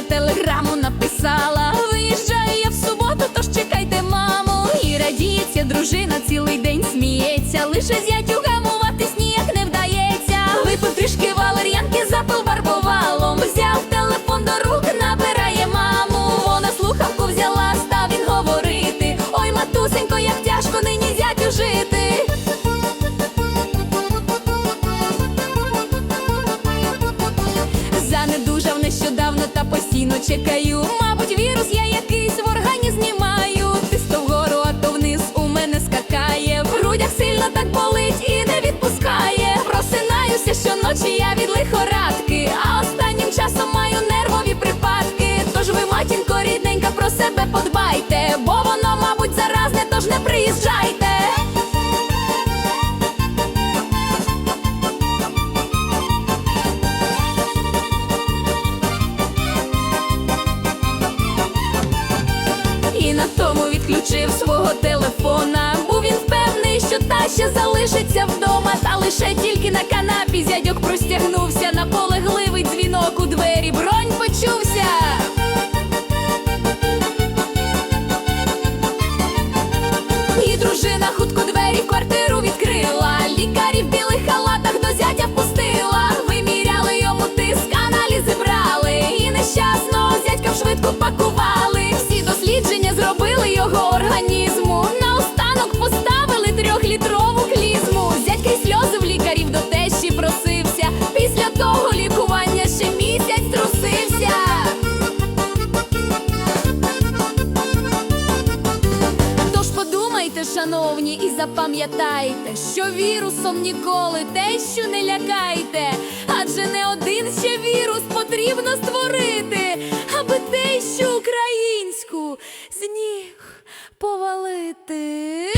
я телеграму написала. Виїжджаю я в суботу, тож чекайте, маму. і радіється, дружина цілий день сміється, лише зять нещодавно та постійно чекаю. Мабуть, вірус я якийсь в організмі маю. Ти то вгору, а то вниз у мене скакає. В грудях сильно так болить і не відпускає. Просинаюся щоночі я від лихорадки, а останнім часом маю нервові припадки. Тож ви, матінко, рідненька, про себе подбайте, бо воно, мабуть, заразне, тож не приїжджайте. Свого телефона. Був він впевнений, що та ще залишиться вдома. Та лише тільки на канапі зядьок простягнувся. На полегливий дзвінок у двері. Бронь почувся. І дружина хутко подумайте, шановні, і запам'ятайте, що вірусом ніколи дещо не лякайте, адже не один ще вірус потрібно створити, аби тещу українську з ніг повалити.